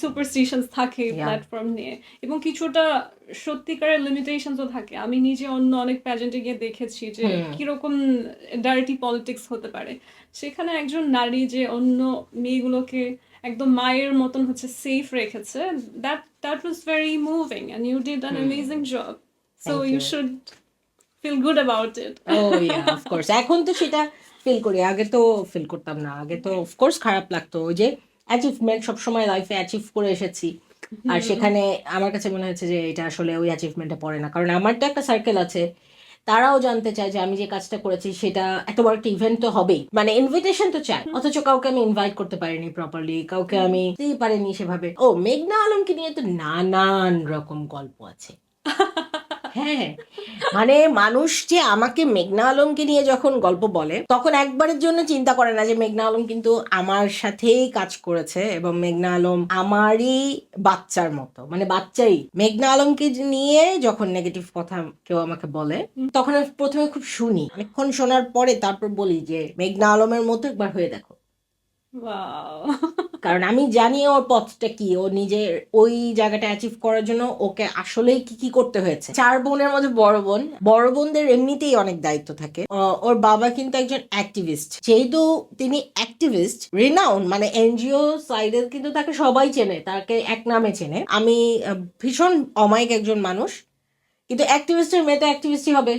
Superstitions থাকে. Platform নিয়ে। এবং কিছুটা সত্যিকারের লিমিটেশনসও থাকে। আমি নিজে অন্য অনেক প্যাজেন্টে গিয়ে দেখেছি যে কীরকম ডার্টি পলিটিক্স হতে পারে। সেখানে একজন নারী যে অন্য মেয়েগুলোকে একদম মায়ের মতন হচ্ছে সেফ রেখেছে that that was very moving and you did an amazing job so you should feel good about it oh yeah of course এখন তো সেটা ফিল করি। আগে তো ফিল করতাম না। আগে তো অফকোর্স খারাপ লাগতো। যে অ্যাচিভমেন্ট সবসময় লাইফে অ্যাচিভ করে এসেছি। আর সেখানে আমার কাছে মনে হচ্ছে যে এটা আসলে ওই অ্যাচিভমেন্টে পড়ে না। কারণ আমার তো একটা সার্কেল আছে। তারাও জানতে চায় যে আমি যে কাজটা করেছি সেটা এত বড় একটা ইভেন্ট তো হবেই। মানে ইনভিটেশন তো চায় অথচ কাউকে আমি ইনভাইট করতে পারিনি প্রপারলি কাউকে আমি দিতেই পারিনি সেভাবে। ও মেঘনা আলমকে নিয়ে তো নানান রকম গল্প আছে। হ্যাঁ। মানে মানুষ যে আমাকে মেঘনা আলমকে নিয়ে যখন গল্প বলে, তখন একবারের জন্য চিন্তা করে না যে মেঘনা আলম কিন্তু আমার সাথেই কাজ করেছে এবং মেঘনা আলম আমারই বাচ্চার মতো। মানে বাচ্চাই। মেঘনা আলমকে নিয়ে যখন নেগেটিভ কথা কেউ আমাকে বলে, তখন প্রথমে খুব শুনি। অনেকক্ষণ শোনার পরে তারপর বলি যে, মেঘনা আলমের মতো একবার হয়ে দেখো। কারণ আমি জানি ওর পথটা কি, ও নিজের ওই জায়গাটা অ্যাচিভ করার জন্য ওকে আসলেই কি কি করতে হয়েছে। চার বোনের মধ্যে বড় বোন, বড় বোনদের এমনিতেই অনেক দায়িত্ব থাকে। ওর বাবা কিন্তু একজন অ্যাক্টিভিস্ট যেহেতু তিনি অ্যাক্টিভিস্ট রিনাউন মানে এনজিও সাইডে কিন্তু তাকে সবাই চেনে, তাকে এক নামে চেনে। আমি ভীষণ অমায়িক একজন মানুষ। কিন্তু অ্যাক্টিভিস্টের মেয়ে তো অ্যাক্টিভিস্টই হবে।